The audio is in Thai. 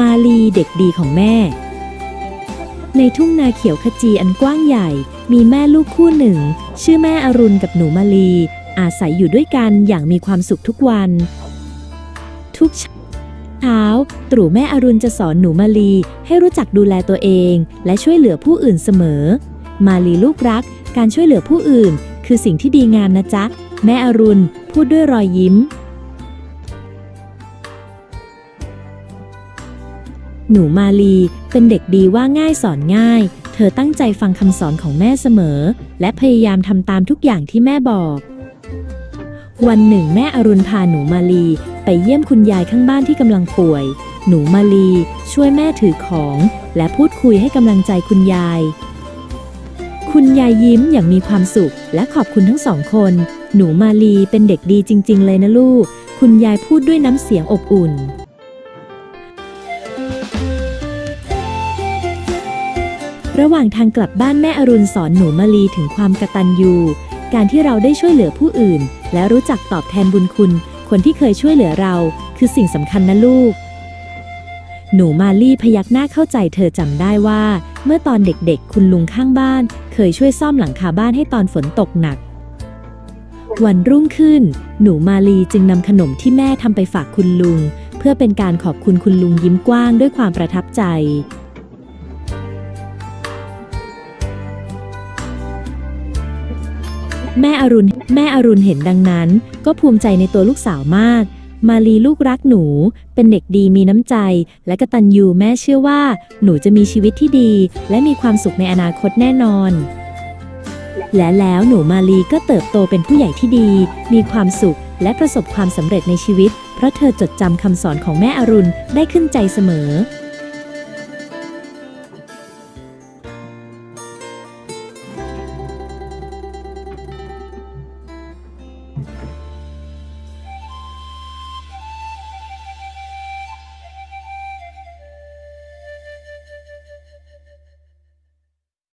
มาลีเด็กดีของแม่ ในทุ่งนาเขียวขจีอันกว้างใหญ่ มีแม่ลูกคู่หนึ่ง ชื่อแม่อรุณกับหนูมาลี อาศัยอยู่ด้วยกันอย่างมีความสุขทุกวัน ทุกเช้าตรู่แม่อรุณจะสอนหนูมาลีให้รู้จักดูแลตัวเอง และช่วยเหลือผู้อื่นเสมอ มาลีลูกรัก การช่วยเหลือผู้อื่น คือสิ่งที่ดีงามนะจ๊ะ แม่อรุณพูดด้วยรอยยิ้ม หนูมาลีเป็นเด็กดีว่าง่ายสอนง่าย เธอตั้งใจฟังคำสอนของแม่เสมอ และพยายามทำตามทุกอย่างที่แม่บอก วันหนึ่ง แม่อรุณพาหนูมาลีไปเยี่ยมคุณยายข้างบ้านที่กำลังป่วย หนูมาลีช่วยแม่ถือของ และพูดคุยให้กำลังใจคุณยาย คุณยายยิ้มอย่างมีความสุข และขอบคุณทั้งสองคน หนูมาลีเป็นเด็กดีจริง ๆ เลยนะลูก คุณยายพูดด้วยน้ำเสียงอบอุ่น ระหว่างทางกลับบ้านแม่อรุณสอนหนูมาลีถึงความกตัญญู การที่เราได้ช่วยเหลือผู้อื่น และรู้จักตอบแทนบุญคุณ คนที่เคยช่วยเหลือเรา คือสิ่งสำคัญนะลูก หนูมาลี่พยักหน้าเข้าใจเธอจำได้ว่า เมื่อตอนเด็กๆ คุณลุงข้างบ้าน เคยช่วยซ่อมหลังคาบ้านให้ตอนฝนตกหนัก วันรุ่งขึ้น หนูมาลีจึงนำขนมที่แม่ทำไปฝากคุณลุง เพื่อเป็นการขอบคุณคุณลุงยิ้มกว้างด้วยความประทับใจ แม่อรุณ แม่อรุณเห็นดังนั้น ก็ภูมิใจในตัวลูกสาวมาก มาลีลูกรักหนู เป็นเด็กดีมีน้ำใจ และกะตัญญูแม่เชื่อว่า หนูจะมีชีวิตที่ดี และมีความสุขในอนาคตแน่นอน และแล้วหนูมาลีก็เติบโตเป็นผู้ใหญ่ที่ดี มีความสุขและประสบความสำเร็จในชีวิต เพราะเธอจดจำคำสอนของแม่อรุณได้ขึ้นใจเสมอ